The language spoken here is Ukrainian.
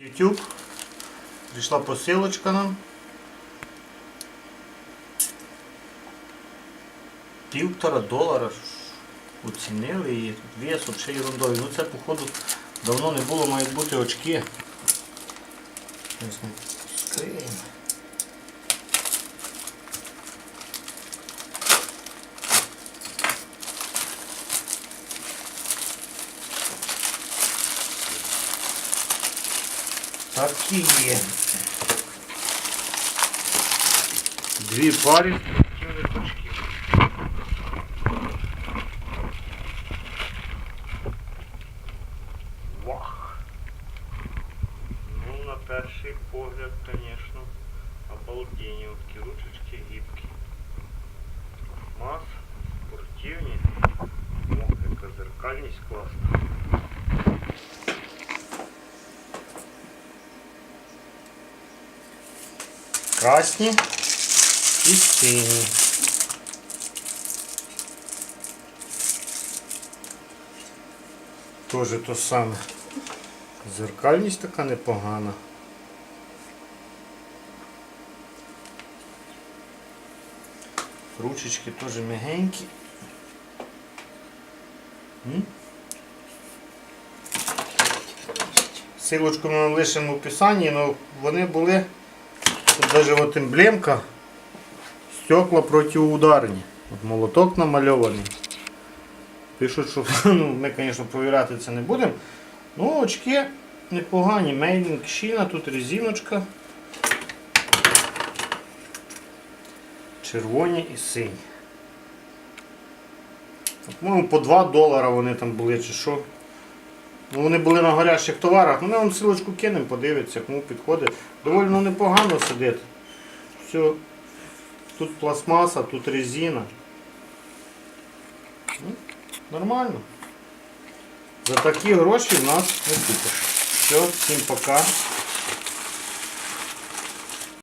YouTube. Прийшла посилочка нам. Півтора долара оцінили і тут вес взагалі ерундовий. Ну це походу давно не було, мають бути очки. Такі є. Дві пари спортивних очків. Вах! Ну, на перший погляд, конечно, обалденні. От такі ручечки гибкі. Мас, спортивні. О, яка зеркальність класна. Красні і сині. Тоже то саме. Зеркальність така непогана. Ручечки теж м'ягенькі. Силочку ми лишимо в описанні, але вони були Тут даже вот емблемка стекла протиударні. От молоток намальований. Пишуть, що ну, ми, звісно, провіряти це не будемо. Ну, очки непогані. Мейдинг щіна, тут резиночка. Червоні і сині. По-моєму, по 2 долара вони там були чи що. Ну, вони були на гарячих товарах. Ну, ми вам силочку кинемо, подивиться, кому підходить. Доволі непогано сидить. Все. Тут пластмаса, тут резина. Ну, нормально. За такі гроші в нас не купиш. Все, всім пока.